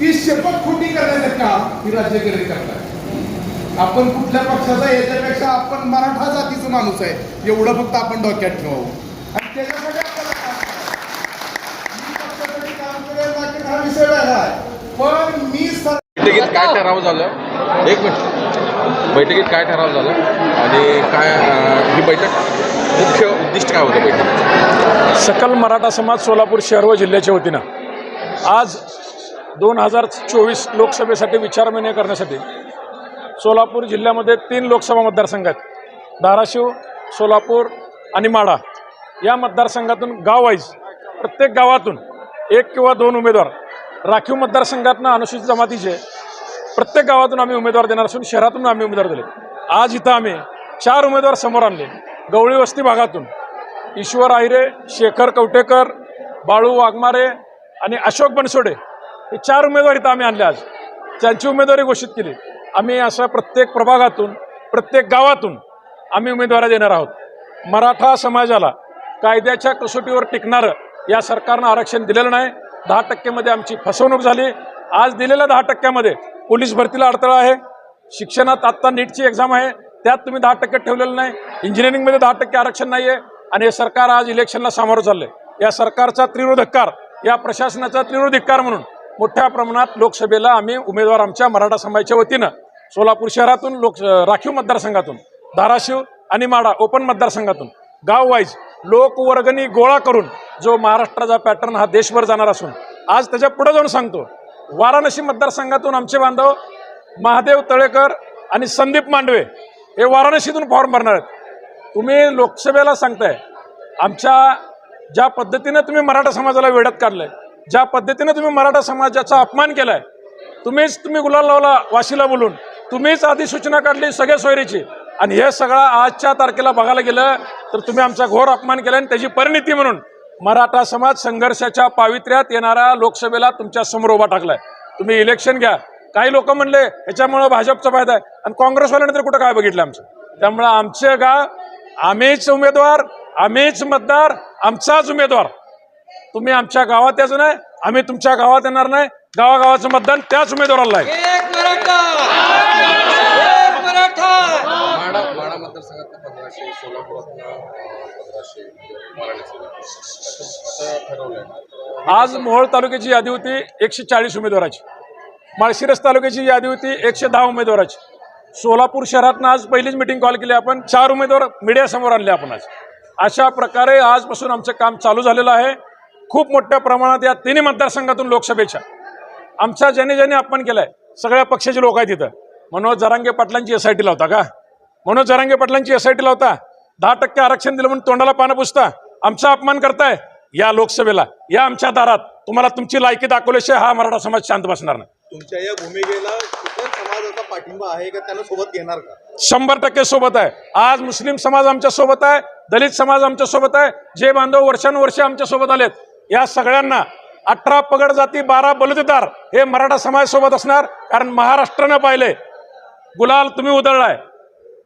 ती शपथ खोटी करण्याचं काम ही राज्यकर्ते करतात. आपण कुठल्या पक्षाचा याच्यापेक्षा आपण मराठा जातीचा माणूस आहे एवढं फक्त आपण डोक्यात ठेवावं. आणि त्याच्यासाठी हा पण मी बैठकीत काय ठराव झालं? एक मिनिट. बैठकीत काय ठराव झालं? आणि काय ही बैठक मुख्य उद्दिष्ट काय होतं बैठकीत? सकल मराठा समाज सोलापूर शहर व जिल्ह्याच्या वतीनं आज दोन हजार चोवीस लोकसभेसाठी विचारविनिमय करण्यासाठी सोलापूर जिल्ह्यामध्ये तीन लोकसभा मतदारसंघ आहेत धाराशिव सोलापूर आणि माढा या मतदारसंघातून गाववाईज प्रत्येक गावातून एक किंवा दोन उमेदवार राखीव मतदारसंघातनं अनुसूचित जमातीचे प्रत्येक गावातून आम्ही उमेदवार देणार असून शहरातून आम्ही उमेदवार दिले. आज इथं आम्ही चार उमेदवार समोर आणले. गवळी वस्ती भागातून ईश्वर आहिरे शेखर कवटेकर बाळू वाघमारे आणि अशोक बनसोडे हे चार उमेदवारी तर आम्ही आणले आज. त्यांची उमेदवारी घोषित केली. आम्ही अशा प्रत्येक प्रभागातून प्रत्येक गावातून आम्ही उमेदवारी देणार आहोत. मराठा समाजाला कायद्याच्या कसोटीवर टिकणारं या सरकारनं आरक्षण दिलेलं नाही. दहा टक्केमध्ये आमची फसवणूक झाली. आज दिलेल्या दहा टक्क्यामध्ये पोलीस भरतीला अडथळा आहे. शिक्षणात आत्ता नीटची एक्झाम आहे. त्यात तुम्ही दहा टक्के ठेवलेलं नाही. इंजिनिअरिंगमध्ये दहा टक्के आरक्षण नाही आहे आणि हे सरकार आज इलेक्शनला सामोरं आहे या सरकारचा तीव्र धिक्कार या प्रशासनाचा तीव्र धिक्कार म्हणून मोठ्या प्रमाणात लोकसभेला आम्ही उमेदवार आमच्या मराठा समाजाच्या वतीनं सोलापूर शहरातून लोक राखीव मतदारसंघातून धाराशिव आणि माडा ओपन मतदारसंघातून गाव वाईज लोकवर्गणी गोळा करून जो महाराष्ट्राचा पॅटर्न हा देशभर जाणार असून आज त्याच्या पुढे जाऊन सांगतो वाराणसी मतदारसंघातून आमचे बांधव महादेव तळेकर आणि संदीप मांडवे हे वाराणसीतून फॉर्म भरणार आहेत. तुम्ही लोकसभेला सांगताय आमच्या ज्या पद्धतीनं तुम्ही मराठा समाजाला वेड्यात काढलंय ज्या पद्धतीनं तुम्ही मराठा समाजाचा अपमान केलाय तुम्हीच तुम्ही गुलाल लावला वाशीला बोलून. तुम्हीच आधी सूचना काढली सगळ्या सोयरीची. आणि हे सगळं आजच्या तारखेला बघायला गेलं तर तुम्ही आमचा घोर अपमान केला आणि त्याची परिणिती म्हणून मराठा समाज संघर्षाच्या पावित्र्यात येणाऱ्या लोकसभेला तुमच्यासमोर उभा टाकलाय. तुम्ही इलेक्शन घ्या. काही लोक म्हणले ह्याच्यामुळं भाजपचा फायदा आहे. आणि काँग्रेसवाल्याने तर कुठं काय बघितलं आमचं? त्यामुळं आमचे गाव आम्हीच उमेदवार आम्हीच मतदार आमचाच उमेदवार. तुम्ही आमच्या गावात यायचं नाही आम्ही तुमच्या गावात येणार नाही. गावागावाचं मतदान त्याच उमेदवाराला आहे. आज मोहोळ तालुक्याची यादी होती एकशे चाळीस उमेदवाराची. माळशिरस तालुक्याची यादी होती एकशे दहा उमेदवाराची. सोलापूर शहरातनं आज पहिलीच मिटिंग कॉल केली आपण. चार उमेदवार मीडियासमोर आणले आपण आज. अशा प्रकारे आजपासून आमचं काम चालू झालेलं आहे. खूप मोठ्या प्रमाणात या तिन्ही मतदारसंघातून लोकसभेच्या. आमचा ज्याने ज्याने अपमान केलाय सगळ्या पक्षाचे लोक आहेत तिथं मनोज जरांगे पाटलांची एस आय टी लावता का? मनोज जरांगे पाटलांची एस आय टी लावता दहा टक्के आरक्षण दिलं म्हणून तोंडाला पानं पुसता. आमचा अपमान करताय या लोकसभेला या आमच्या दारात. तुम्हाला तुमची लायकी दाखवल्याशिवाय हा मराठा समाज शांत बसणार नाही. तुमच्या या भूमिकेला समाजाचा पाठिंबा आहे का? त्यांना सोबत घेणार का? शंभर टक्के सोबत आहे. आज मुस्लिम समाज आमच्यासोबत आहे दलित समाज आमच्यासोबत आहे. जे बांधव वर्षानुवर्षे आमच्यासोबत आलेत या सगळ्यांना अठरा पगड जाती बारा बलुतेदार हे मराठा समाज सोबत असणार कारण महाराष्ट्रानं पाहिले. गुलाल तुम्ही उधळलाय.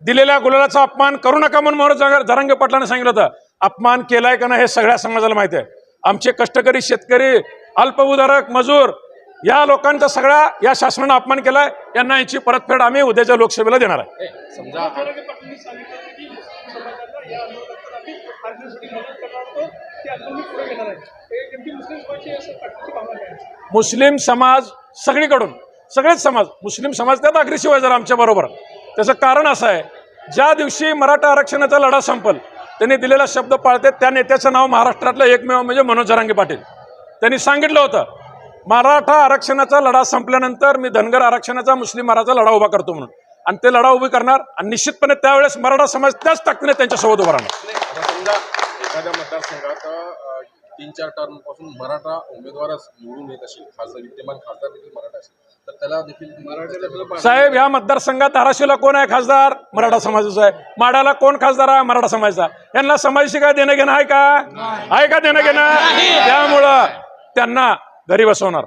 दिलेल्या गुलालाचा अपमान करू नका म्हणून मोहर जग- पाटलाने सांगितलं होतं. अपमान केलाय का नाही हे सगळ्या समाजाला माहिती आहे. आमचे कष्टकरी शेतकरी अल्पउधारक मजूर या लोकांचा सगळ्या या शासनानं अपमान केलाय. यांना याची परतफेड आम्ही उद्याच्या लोकसभेला देणार आहे. समजा मुस्लिम समाज सगळीकडून सगळेच समाज मुस्लिम समाज त्यात अग्रेसिव्ह आहे जरा आमच्या बरोबर. त्याचं कारण असं आहे ज्या दिवशी मराठा आरक्षणाचा लढा संपल त्यांनी दिलेला शब्द पाळते त्या नेत्याचं नाव महाराष्ट्रातलं एकमेव म्हणजे मनोज जरांगे पाटील. त्यांनी सांगितलं होतं मराठा आरक्षणाचा लढा संपल्यानंतर मी धनगर आरक्षणाचा मुस्लिम मराठा लढा उभा करतो म्हणून. आणि ते लढा उभी करणार आणि निश्चितपणे त्यावेळेस मराठा समाज त्याच ताकदीने त्यांच्यासोबत उभा राहणार. एखाद्या मतदारसंघात तीन चार टर्मपासून मराठा उमेदवारच निवडून येत असेल खासदार विद्यमान खासदार देखील मराठा असेल तर त्याला देखील मराठा साहेब या मतदारसंघात धाराशिवला कोण आहे खासदार? मराठा समाजाचा आहे. माडाला कोण खासदार आहे? मराठा समाजाचा. यांना समाजाशी काय देणं घेणं आहे का? आहे का देणं घेणं त्यामुळं त्यांना घरी बसवणार.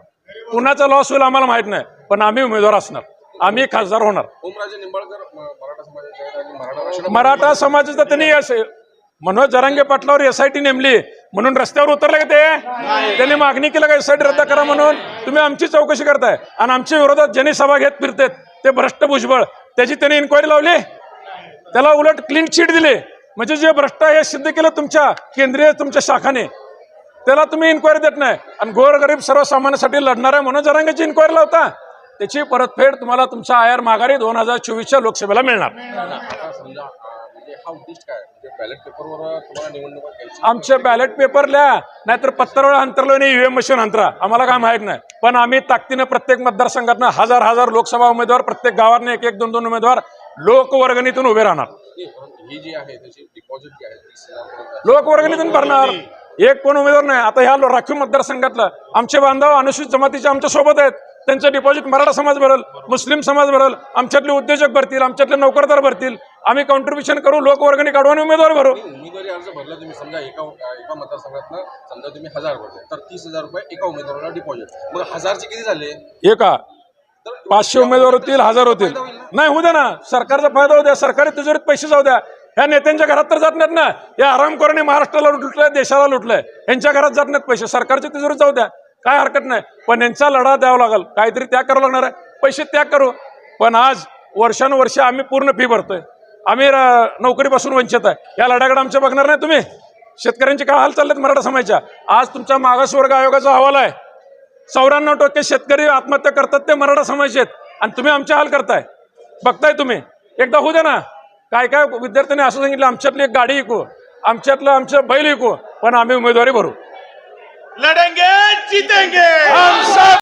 कुणाचा लॉस होईल आम्हाला माहीत नाही पण आम्ही उमेदवार असणार. आम्ही खासदार होणार. ओमराजे निंबाळकर मराठा समाजाचे मराठा समाजाचं त्यांनी यश मनोज जरांगे पाटलावर एस आय टी नेमली. म्हणून रस्त्यावर उतरले का ते? त्यांनी मागणी केलं का एस आय टी रद्द करा म्हणून? तुम्ही आमची चौकशी करताय. आणि आमच्या विरोधात ज्यांनी सभा घेत फिरतेत ते भ्रष्ट भुजबळ. त्याची त्यांनी इन्क्वायरी लावली? त्याला उलट क्लीन चिट दिली. म्हणजे जे भ्रष्ट आहे हे सिद्ध केलं तुमच्या केंद्रीय तुमच्या शाखाने. त्याला तुम्ही इन्क्वायरी देत नाही. आणि गोरगरीब सर्वसामान्यांसाठी लढणाऱ्या मनोज जरांगेची इन्क्वायरी लावता त्याची परतफेड तुम्हाला तुमच्या आयर माघारी दोन हजार चोवीसच्या लोकसभेला मिळणार. म्हणजे म्हणजे बॅलेट पेपरवर तुम्हाला निवडणुका घ्यायची आमचे बॅलेट पेपर लिहा नाहीतर पत्रावर अंतरलो नाही ईव्हीएम मशीन अंतरा आम्हाला काय माहीत नाही. पण आम्ही ताकदीनं प्रत्येक मतदारसंघातनं हजार हजार लोकसभा उमेदवार प्रत्येक गावातनं एक एक दोन दोन उमेदवार लोकवर्गणीतून उभे राहणार. ही लोकवर्गणीतून भरणार. एक पण उमेदवार नाही. आता ह्या राखीव मतदारसंघातलं आमचे बांधव अनुसूचित जमातीचे आमच्यासोबत आहेत. त्यांचं डिपॉझिट मराठा समाज भरल मुस्लिम समाज भरल आमच्यातले उद्योजक भरतील आमच्यातले नोकरदार भरतील. आम्ही कॉन्ट्रीब्युशन करू लोकवर्गणी काढू आणि उमेदवार भरू. उमेदवारी अर्ज भरला तुम्ही समजा एका एका मतदारसंघातनं समजा तुम्ही हजार भरले तर तीस हजार रुपये एका उमेदवाराला डिपॉझिट मग हजारचे किती झाले? हे का पाचशे उमेदवार होतील हजार होतील. नाही होऊ द्या ना. सरकारचा फायदा होऊ द्या सरकारी तिजोरीत पैसे जाऊ द्या. ह्या नेत्यांच्या घरात तर जात नाहीत ना. या आरामखोरांनी महाराष्ट्राला लुटलंय देशाला लुटलंय. यांच्या घरात जात नाहीत पैसे. सरकारच्या तिजोरीत जाऊ द्या. काय हरकत नाही. पण यांचा लढा द्यावा लागेल. काहीतरी त्याग करावं लागणार आहे. पैसे त्याग करू. पण आज वर्षानुवर्ष आम्ही पूर्ण फी भरतोय. आम्ही नोकरीपासून वंचित आहे. या लढ्याकडे आमच्या बघणार नाही तुम्ही. शेतकऱ्यांचे काय हाल चाललेत मराठा समाजाच्या? आज तुमच्या मागासवर्ग आयोगाचा अहवाल आहे. चौऱ्याण्णव टक्के शेतकरी आत्महत्या करतात ते मराठा समाजाचे आहेत. आणि तुम्ही आमचे हाल करताय. बघताय तुम्ही. एकदा होऊ द्या ना. काय काय विद्यार्थ्यांनी असं सांगितलं आमच्यातली एक गाडी ऐकू आमच्यातलं आमचं बैल ऐकू पण आम्ही उमेदवारी भरू. लड़ेंगे जीतेंगे। हम सब